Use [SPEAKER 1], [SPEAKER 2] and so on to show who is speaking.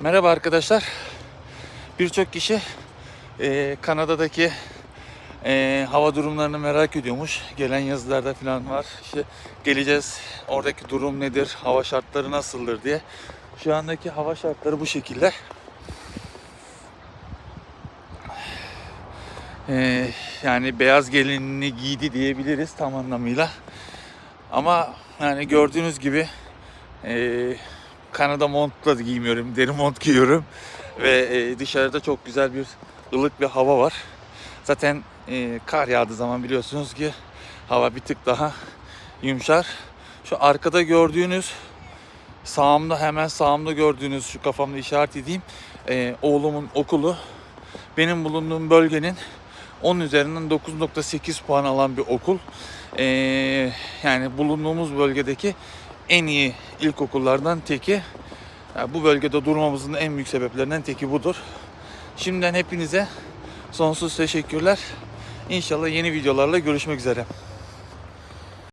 [SPEAKER 1] Merhaba arkadaşlar. Birçok kişi e, Kanada'daki e, hava durumlarını merak ediyormuş. Gelen yazılarda falan var. İşte geleceğiz. Oradaki durum nedir? Hava şartları nasıldır diye. Şu andaki hava şartları bu şekilde. E, yani beyaz gelinini giydi diyebiliriz tam anlamıyla. Ama yani gördüğünüz gibi e, Kanada montla da giymiyorum. Deri mont giyiyorum. Ve e, dışarıda çok güzel bir ılık bir hava var. Zaten e, kar yağdığı zaman biliyorsunuz ki hava bir tık daha yumuşar. Şu arkada gördüğünüz sağımda hemen sağımda gördüğünüz şu kafamda işaret edeyim. e, oğlumun okulu benim bulunduğum bölgenin 10 üzerinden 9.8 puan alan bir okul. E, yani bulunduğumuz bölgedeki en iyi ilkokullardan teki. Yani bu bölgede durmamızın en büyük sebeplerinden teki budur. Şimdiden hepinize sonsuz teşekkürler. İnşallah yeni videolarla görüşmek üzere.